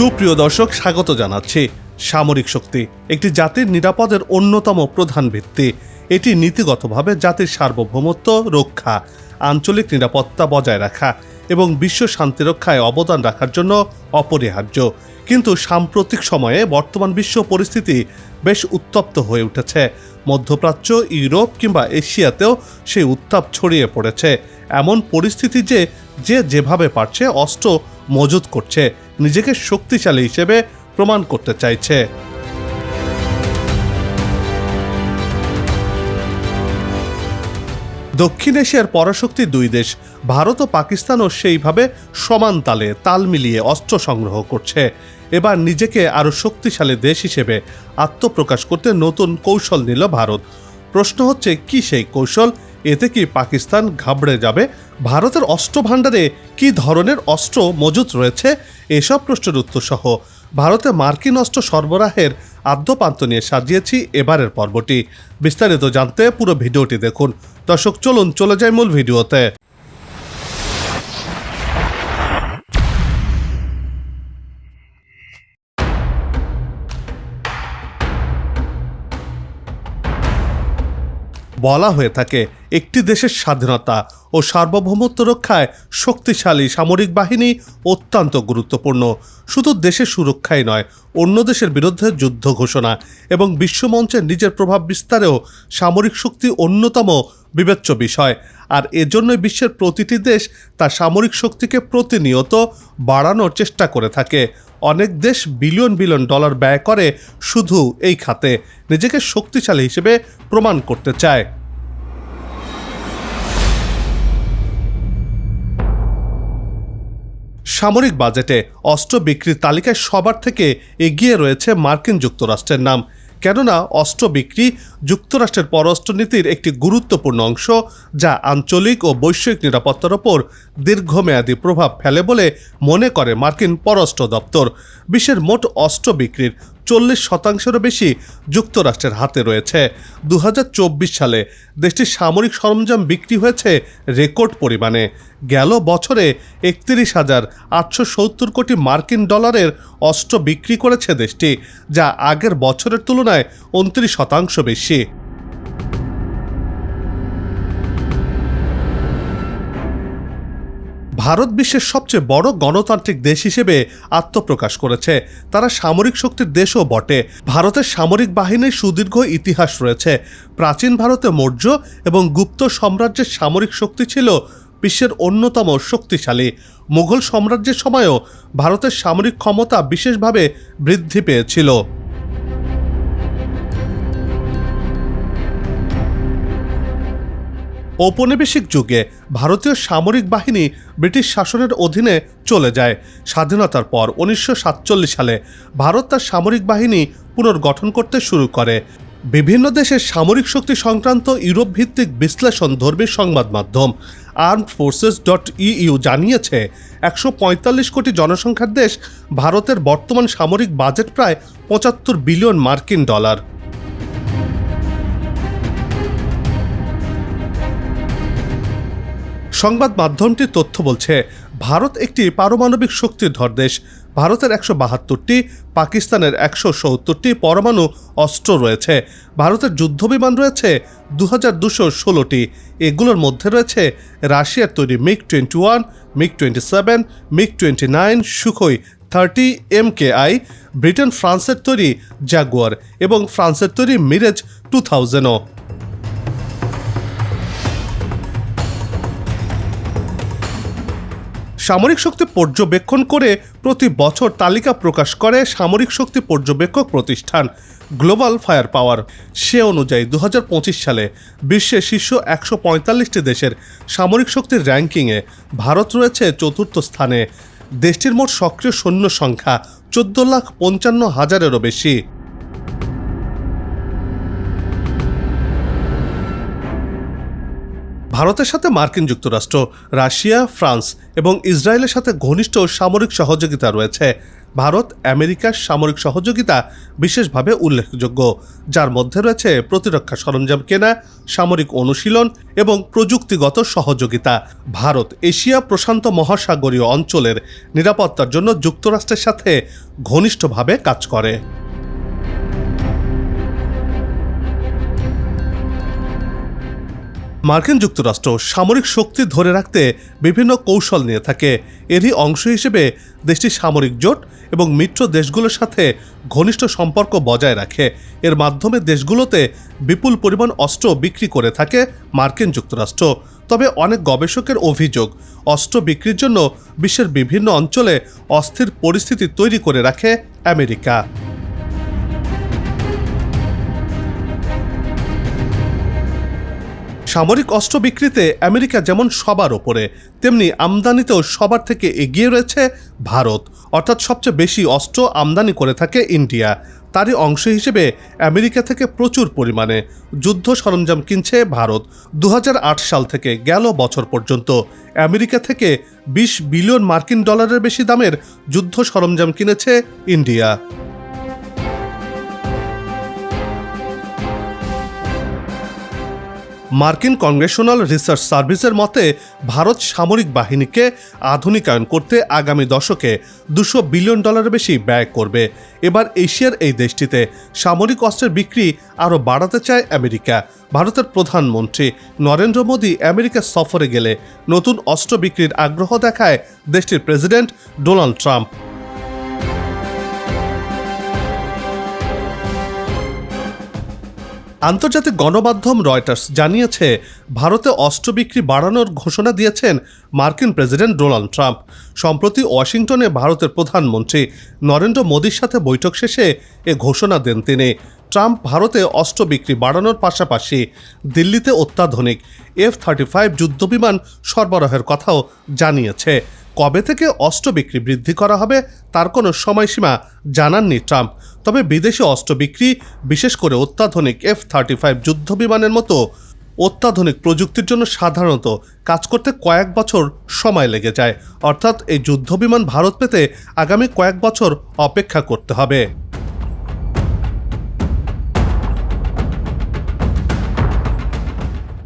সুপ্রিয় দর্শক, স্বাগত জানাচ্ছি সামরিক শক্তি, একটি জাতির নিরাপদের অন্যতম প্রধান ভিত্তি। এটি নীতিগতভাবে জাতির সার্বভৌমত্ব, রক্ষা, আঞ্চলিক নিরাপত্তা বজায় রাখা এবং বিশ্ব শান্তি রক্ষায় অবদান রাখার জন্য অপরিহার্য। কিন্তু সাম্প্রতিক সময়ে বর্তমান বিশ্ব পরিস্থিতি বেশ উত্তপ্ত হয়ে উঠেছে। মধ্যপ্রাচ্য, ইউরোপ কিংবা এশিয়াতেও সেই উত্তাপ ছড়িয়ে পড়েছে। এমন পরিস্থিতি যে যে যেভাবে পারছে, অস্ত্র মজুত করছে, নিজেকে শক্তিশালী হিসেবে প্রমাণ করতে চাইছে। দক্ষিণ এশিয়ার পরাশক্তি দুই দেশ, ভারত ও পাকিস্তানও সেইভাবে সমান তালে তাল মিলিয়ে অস্ত্র সংগ্রহ করছে। এবার নিজেকে আরও শক্তিশালী দেশ হিসেবে আত্মপ্রকাশ করতে নতুন কৌশল নিল ভারত। প্রশ্ন হচ্ছে, কি সেই কৌশল? এতে কি পাকিস্তান ঘাবড়ে যাবে? ভারতের অস্ত্র ভাণ্ডারে কি ধরনের অস্ত্র মজুত রয়েছে? এসব প্রশ্নের উত্তর সহ ভারতে মার্কিন অস্ত্র সরবরাহের আদ্যপান্ত নিয়ে সাজিয়েছি এবারের পর্বটি। বিস্তারিত জানতে পুরো ভিডিওটি দেখুন। দর্শক, চলুন, চলে যায় মূল ভিডিওতে। বলা হয়ে থাকে, একটি দেশের স্বাধীনতা ও সার্বভৌমত্ব রক্ষায় শক্তিশালী সামরিক বাহিনী অত্যন্ত গুরুত্বপূর্ণ। শুধু দেশের সুরক্ষাই নয়, অন্য দেশের বিরুদ্ধে যুদ্ধ ঘোষণা এবং বিশ্বমঞ্চে নিজের প্রভাব বিস্তারেও সামরিক শক্তি অন্যতম বিবেচ্য বিষয়। আর এজন্যই বিশ্বের প্রতিটি দেশ তার সামরিক শক্তিকে প্রতিনিয়ত বাড়ানোর চেষ্টা করে থাকে। অনেক দেশ বিলিয়ন বিলিয়ন ডলার ব্যয় করে শুধু এই খাতে, নিজেকে শক্তিশালী হিসেবে প্রমাণ করতে চায়। সামরিক বাজেটে অস্ত্র বিক্রির তালিকায় সবার থেকে এগিয়ে রয়েছে মার্কিন যুক্তরাষ্ট্রের নাম। কেননা অস্ত্র বিক্রি যুক্তরাষ্ট্রের পররাষ্ট্রনীতির একটি গুরুত্বপূর্ণ অংশ, যা আঞ্চলিক ও বৈশ্বিক নিরাপত্তার ওপর দীর্ঘমেয়াদী প্রভাব ফেলে বলে মনে করে মার্কিন পররাষ্ট্র দপ্তর। বিশ্বের মোট অস্ত্র বিক্রির চল্লিশ শতাংশেরও বেশি যুক্তরাষ্ট্রের হাতে রয়েছে। দু হাজার চব্বিশ সালে দেশটির সামরিক সরঞ্জাম বিক্রি হয়েছে রেকর্ড পরিমাণে। গেল বছরে একত্রিশ হাজার আটশো সত্তর কোটি মার্কিন ডলারের অস্ত্র বিক্রি করেছে দেশটি, যা আগের বছরের তুলনায় উনত্রিশ শতাংশ বেশি। ভারত বিশ্বের সবচেয়ে বড় গণতান্ত্রিক দেশ হিসেবে আত্মপ্রকাশ করেছে। তারা সামরিক শক্তির দেশও বটে। ভারতের সামরিক বাহিনীর সুদীর্ঘ ইতিহাস রয়েছে। প্রাচীন ভারতে মৌর্য এবং গুপ্ত সাম্রাজ্যের সামরিক শক্তি ছিল বিশ্বের অন্যতম শক্তিশালী। মুঘল সাম্রাজ্যের সময়ও ভারতের সামরিক ক্ষমতা বিশেষভাবে বৃদ্ধি পেয়েছিল। ঔপনিবেশিক যুগে ভারতীয় সামরিক বাহিনী ব্রিটিশ শাসনের অধীনে চলে যায়। স্বাধীনতার পর উনিশশো সাতচল্লিশ সালে ভারত তার সামরিক বাহিনী পুনর্গঠন করতে শুরু করে। বিভিন্ন দেশের সামরিক শক্তি সংক্রান্ত ইউরোপ ভিত্তিক বিশ্লেষণ ধর্মী সংবাদ মাধ্যম আর্মড ফোর্সেস ডট ইইউ জানিয়েছে, একশো পঁয়তাল্লিশ কোটি জনসংখ্যার দেশ ভারতের বর্তমান সামরিক বাজেট প্রায় পঁচাত্তর বিলিয়ন মার্কিন ডলার। সংবাদ মাধ্যমটির তথ্য বলছে, ভারত একটি পারমাণবিক শক্তিধর দেশ ভারতের একশো বাহাত্তরটি, পাকিস্তানের একশো সত্তরটি পরমাণু অস্ত্র রয়েছে। ভারতের যুদ্ধবিমান রয়েছে দু হাজার দুশো ষোলোটি। এগুলোর মধ্যে রয়েছে রাশিয়ার তৈরি MiG twenty one, MiG twenty seven, MiG twenty nine, Sukhoi thirty, M K I, Britain, ফ্রান্সের তৈরি জাগুয়ার এবং ফ্রান্সের তৈরি মিরেজ টু থাউজেন্ডও। সামরিক শক্তি পর্যবেক্ষণ করে প্রতি বছর তালিকা প্রকাশ করে সামরিক শক্তি পর্যবেক্ষক প্রতিষ্ঠান গ্লোবাল ফায়ার পাওয়ার। সে অনুযায়ী দু হাজার পঁচিশ সালে বিশ্বের শীর্ষ একশো পঁয়তাল্লিশটি দেশের সামরিক শক্তির র্যাঙ্কিংয়ে ভারত রয়েছে চতুর্থ স্থানে। দেশটির মোট সক্রিয় সৈন্য সংখ্যা চোদ্দ লাখ পঞ্চান্ন হাজারেরও বেশি। ভারতের সাথে মার্কিন যুক্তরাষ্ট্র, রাশিয়া, ফ্রান্স এবং ইসরায়েলের সাথে ঘনিষ্ঠ সামরিক সহযোগিতা রয়েছে। ভারত আমেরিকার সামরিক সহযোগিতা বিশেষভাবে উল্লেখযোগ্য, যার মধ্যে রয়েছে প্রতিরক্ষা সরঞ্জাম কেনা, সামরিক অনুশীলন এবং প্রযুক্তিগত সহযোগিতা। ভারত এশিয়া প্রশান্ত মহাসাগরীয় অঞ্চলের নিরাপত্তার জন্য যুক্তরাষ্ট্রের সাথে ঘনিষ্ঠভাবে কাজ করে। মার্কিন যুক্তরাষ্ট্র সামরিক শক্তি ধরে রাখতে বিভিন্ন কৌশল নিয়ে থাকে। এরই অংশ হিসেবে দেশটি সামরিক জোট এবং মিত্র দেশগুলোর সাথে ঘনিষ্ঠ সম্পর্ক বজায় রাখে। এর মাধ্যমে দেশগুলোতে বিপুল পরিমাণ অস্ত্র বিক্রি করে থাকে মার্কিন যুক্তরাষ্ট্র। তবে অনেক গবেষকের অভিযোগ, অস্ত্র বিক্রির জন্য বিশ্বের বিভিন্ন অঞ্চলে অস্থির পরিস্থিতি তৈরি করে রাখে আমেরিকা। সামরিক অস্ত্র বিক্রিতে আমেরিকা যেমন সবার ওপরে, তেমনি আমদানিতেও সবার থেকে এগিয়ে রয়েছে ভারত। অর্থাৎ সবচেয়ে বেশি অস্ত্র আমদানি করে থাকে ইন্ডিয়া। তারই অংশ হিসেবে আমেরিকা থেকে প্রচুর পরিমাণে যুদ্ধ সরঞ্জাম কিনছে ভারত। দু হাজার আট সাল থেকে গেল বছর পর্যন্ত। আমেরিকা থেকে বিশ বিলিয়ন মার্কিন ডলারের বেশি দামের যুদ্ধ সরঞ্জাম কিনেছে ইন্ডিয়া। মার্কিন কংগ্রেশনাল রিসার্চ সার্ভিসের মতে, ভারত সামরিক বাহিনীকে আধুনিকায়ন করতে আগামী দশকে দুশো বিলিয়ন ডলারের বেশি ব্যয় করবে। এবার এশিয়ার এই দেশটিতে সামরিক অস্ত্রের বিক্রি আরও বাড়াতে চায় আমেরিকা। ভারতের প্রধানমন্ত্রী নরেন্দ্র মোদী আমেরিকা সফরে গেলে নতুন অস্ত্র বিক্রির আগ্রহ দেখায় দেশটির প্রেসিডেন্ট ডোনাল্ড ট্রাম্প। আন্তর্জাতিক গণমাধ্যম রয়টার্স জানিয়েছে, ভারতে অস্ত্র বিক্রি বাড়ানোর ঘোষণা দিয়েছেন মার্কিন প্রেসিডেন্ট ডোনাল্ড ট্রাম্প। সম্প্রতি ওয়াশিংটনে ভারতের প্রধানমন্ত্রী নরেন্দ্র মোদীর সাথে বৈঠক শেষে এ ঘোষণা দেন তিনি। ট্রাম্প ভারতে অস্ত্র বিক্রি বাড়ানোর পাশাপাশি দিল্লিতে অত্যাধুনিক এফ থার্টি ফাইভ যুদ্ধবিমান সরবরাহের কথাও জানিয়েছে। কবে থেকে অস্ত্র বিক্রি বৃদ্ধি করা হবে তার কোনো সময়সীমা জানাননি ট্রাম্প। তবে বিদেশি অস্ত্র বিক্রি, বিশেষ করে অত্যাধুনিক এফ থার্টি ফাইভ যুদ্ধ বিমানের মতো অত্যাধুনিক প্রযুক্তির জন্য সাধারণত কাজ করতে কয়েক বছর সময় লেগে যায়। অর্থাৎ এই যুদ্ধবিমান ভারত পেতে আগামী কয়েক বছর অপেক্ষা করতে হবে।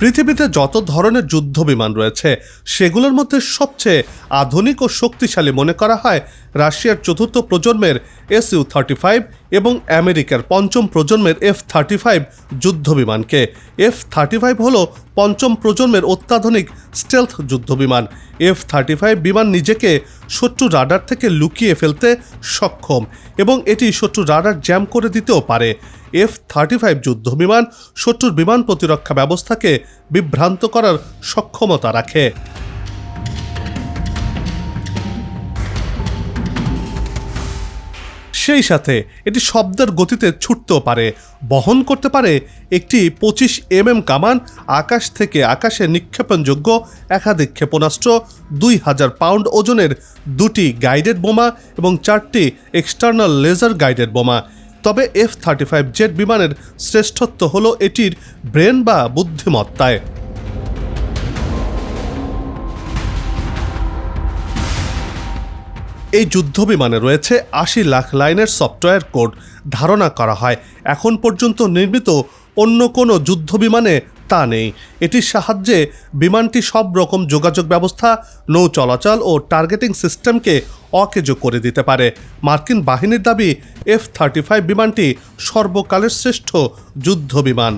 পৃথিবীতে যত ধরনের যুদ্ধ বিমান রয়েছে, সেগুলোর মধ্যে সবচেয়ে আধুনিক ও শক্তিশালী মনে করা হয় রাশিয়ার চতুর্থ প্রজন্মের এস ইউ থার্টি ফাইভ এবং আমেরিকার পঞ্চম প্রজন্মের এফ থার্টি ফাইভ যুদ্ধ বিমানকে। এফ থার্টি ফাইভ হল পঞ্চম প্রজন্মের অত্যাধুনিক স্টেলথ যুদ্ধ বিমান এফ থার্টি ফাইভ বিমান নিজেকে শত্রু রাডার থেকে লুকিয়ে ফেলতে সক্ষম এবং এটি শত্রু রাডার জ্যাম করে দিতেও পারে। এফ থার্টি ফাইভ যুদ্ধ বিমান শত্রুর বিমান প্রতিরক্ষা ব্যবস্থাকে বিভ্রান্ত করার সক্ষমতা রাখে। সেই সাথে এটি শব্দের গতিতে ছুটতেও পারে। বহন করতে পারে একটি পঁচিশ এমএম কামান, আকাশ থেকে আকাশে নিক্ষেপণযোগ্য একাধিক ক্ষেপণাস্ত্র, দুই হাজার পাউন্ড ওজনের দুটি গাইডেড বোমা এবং চারটি এক্সটার্নাল লেজার গাইডেড বোমা। তবে এফ থার্টি ফাইভ জেট বিমানের শ্রেষ্ঠত্ব হলো এটির ব্রেন বা বুদ্ধিমত্তায়। এই যুদ্ধ বিমানে রয়েছে আশি লাখ লাইনের সফটওয়্যার কোড ধারণা করা হয়। এখন পর্যন্ত নির্মিত অন্য কোনো যুদ্ধ বিমানে তা নেই। এটির সাহায্যে বিমানটি সব রকম যোগাযোগ ব্যবস্থা, নৌ চলাচল ও টার্গেটিং সিস্টেমকে অকেজো করে দিতে পারে। মার্কিন বাহিনীর দাবি এফ থার্টি ফাইভ বিমানটি সর্বকালের শ্রেষ্ঠ যুদ্ধ বিমান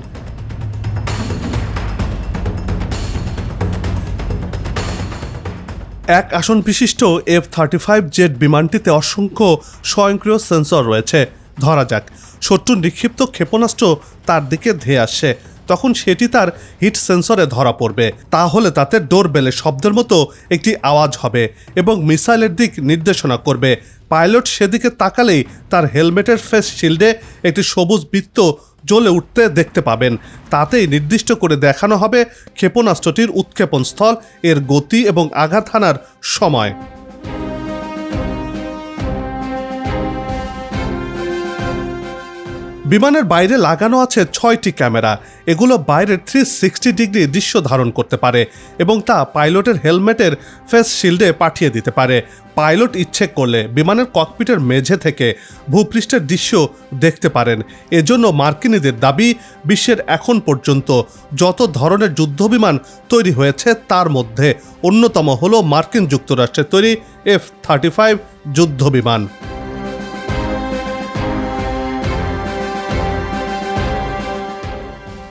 এক আসন বিশিষ্ট এফ থার্টি ফাইভ জেট বিমানটিতে অসংখ্য স্বয়ংক্রিয় সেন্সর রয়েছে। ধরা যাক, শত্রুর নিক্ষিপ্ত ক্ষেপণাস্ত্র তার দিকে ধেয়ে আসছে। তখন সেটি তার হিট সেন্সরে ধরা পড়বে। তাহলে তাতে ডোর বেলে শব্দের মতো একটি আওয়াজ হবে এবং মিসাইলের দিক নির্দেশনা করবে। পাইলট সেদিকে তাকালেই তার হেলমেটের ফেস শিল্ডে একটি সবুজ বৃত্ত জ্বলে উঠতে দেখতে পাবেন। তাতেই নির্দিষ্ট করে দেখানো হবে ক্ষেপণাস্ত্রটির উৎক্ষেপণ স্থল এর গতি এবং আঘাত হানার সময়। বিমানের বাইরে লাগানো আছে ছয়টি ক্যামেরা। এগুলো বাইরের থ্রি সিক্সটি ডিগ্রি দৃশ্য ধারণ করতে পারে এবং তা পাইলটের হেলমেটের ফেস শিল্ডে পাঠিয়ে দিতে পারে। পাইলট ইচ্ছে করলে বিমানের ককপিটের মেঝে থেকে ভূপৃষ্ঠের দৃশ্য দেখতে পারেন। এজন্য মার্কিনীদের দাবি, বিশ্বের এখন পর্যন্ত যত ধরনের যুদ্ধবিমান তৈরি হয়েছে তার মধ্যে অন্যতম হল মার্কিন যুক্তরাষ্ট্রের তৈরি এফ থার্টি ফাইভ যুদ্ধবিমান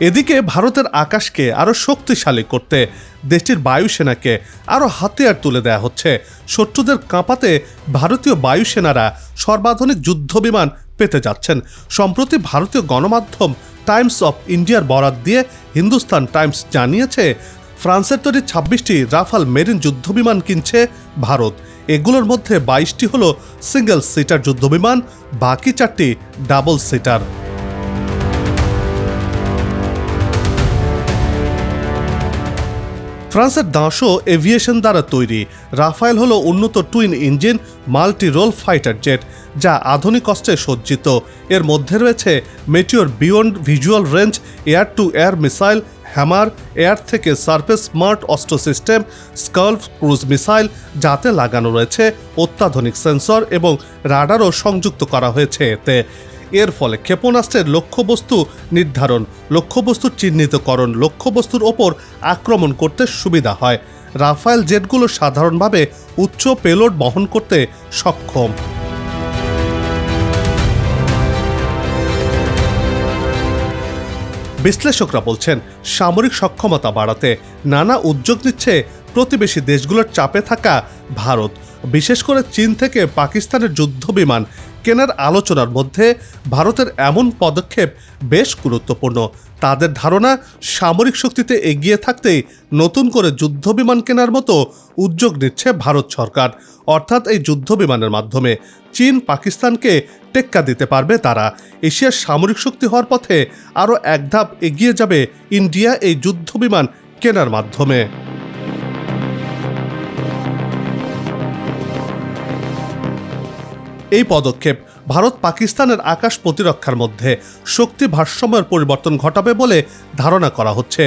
এদিকে ভারতের আকাশকে আরও শক্তিশালী করতে দেশটির বায়ুসেনাকে আরও হাতিয়ার তুলে দেয়া হচ্ছে। শত্রুদের কাঁপাতে ভারতীয় বায়ুসেনারা সর্বাধুনিক যুদ্ধবিমান পেতে যাচ্ছেন। সম্প্রতি ভারতীয় গণমাধ্যম টাইমস অফ ইন্ডিয়ার বরাত দিয়ে হিন্দুস্তান টাইমস জানিয়েছে, ফ্রান্সের তৈরি ছাব্বিশটি রাফাল মেরিন যুদ্ধবিমান কিনছে ভারত। এগুলোর মধ্যে বাইশটি হলো সিঙ্গেল সিটার যুদ্ধবিমান, বাকি চারটি ডাবল সিটার। ফ্রান্সের দাঁশো এভিয়েশন দ্বারা তৈরি। রাফায়েল হলো উন্নত twin engine multi role fighter jet, যা আধুনিক অস্ত্রে সজ্জিত। এর মধ্যে রয়েছে Meteor beyond visual range air to air missile Hammer air থেকে সার্ফেস স্মার্ট অস্ত্র সিস্টেম স্কাল্ফ ক্রুজ মিসাইল যাতে লাগানো রয়েছে অত্যাধুনিক সেন্সর এবং রাডারও সংযুক্ত করা হয়েছে এতে। এর ফলে ক্ষেপণাস্ত্রের লক্ষ্যবস্তু নির্ধারণ লক্ষ্যবস্তুর চিহ্নিতকরণ, লক্ষ্যবস্তুর ওপর আক্রমণ করতে সুবিধা হয়। রাফায়েল জেটগুলো সাধারণভাবে উচ্চ পেলোড বহন করতে সক্ষম। বিশ্লেষকরা বলছেন, সামরিক সক্ষমতা বাড়াতে নানা উদ্যোগ নিচ্ছে প্রতিবেশী দেশগুলোর চাপে থাকা ভারত। বিশেষ করে চীন থেকে পাকিস্তানের যুদ্ধ বিমান কেনার আলোচনার মধ্যে ভারতের এমন পদক্ষেপ বেশ গুরুত্বপূর্ণ। তাদের ধারণা, সামরিক শক্তিতে এগিয়ে থাকতেই নতুন করে যুদ্ধ বিমান কেনার মতো উদ্যোগ নিচ্ছে ভারত সরকার। অর্থাৎ এই যুদ্ধ বিমানের মাধ্যমে চীন পাকিস্তানকে টেক্কা দিতে পারবে তারা। এশিয়ার সামরিক শক্তি হওয়ার পথে আরও এক ধাপ এগিয়ে যাবে ইন্ডিয়া এই যুদ্ধ বিমান কেনার মাধ্যমে। এই পদক্ষেপ ভারত পাকিস্তানের আকাশ প্রতিরক্ষার মধ্যে শক্তি ভারসাম্যের পরিবর্তন ঘটাবে বলে ধারণা করা হচ্ছে।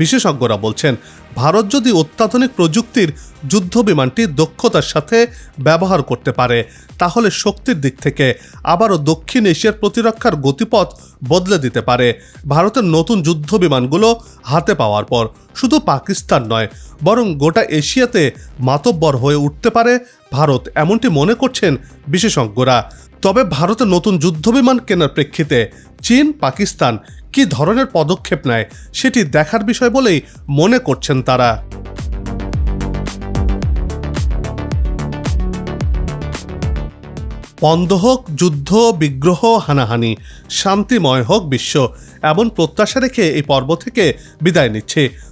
বিশেষজ্ঞরা বলছেন, ভারত যদি অত্যাধুনিক প্রযুক্তির যুদ্ধ বিমানটি দক্ষতার সাথে ব্যবহার করতে পারে, তাহলে শক্তির দিক থেকে আবারও দক্ষিণ এশিয়ার প্রতিরক্ষার গতিপথ বদলে দিতে পারে। ভারতের নতুন যুদ্ধ বিমানগুলো হাতে পাওয়ার পর শুধু পাকিস্তান নয়, বরং গোটা এশিয়াতে মাতব্বর হয়ে উঠতে পারে ভারত, এমনটি মনে করছেন বিশেষজ্ঞরা। তবে ভারতে নতুন যুদ্ধবিমান কেনার প্রেক্ষিতে চীন, পাকিস্তান কী ধরনের পদক্ষেপ নেয় সেটি দেখার বিষয় বলেই মনে করছেন তারা। বন্ধ হোক যুদ্ধ, বিগ্রহ, হানাহানি, শান্তিময় হোক বিশ্ব, এমন প্রত্যাশা রেখে এই পর্ব থেকে বিদায় নিচ্ছে।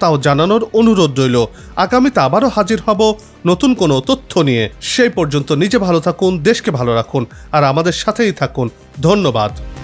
তাও জানানোর অনুরোধ রইল। আগামীতে আবারও হাজির হব নতুন কোনো তথ্য নিয়ে। সেই পর্যন্ত নিজে ভালো থাকুন, দেশকে ভালো রাখুন। আর আমাদের সাথেই থাকুন। ধন্যবাদ।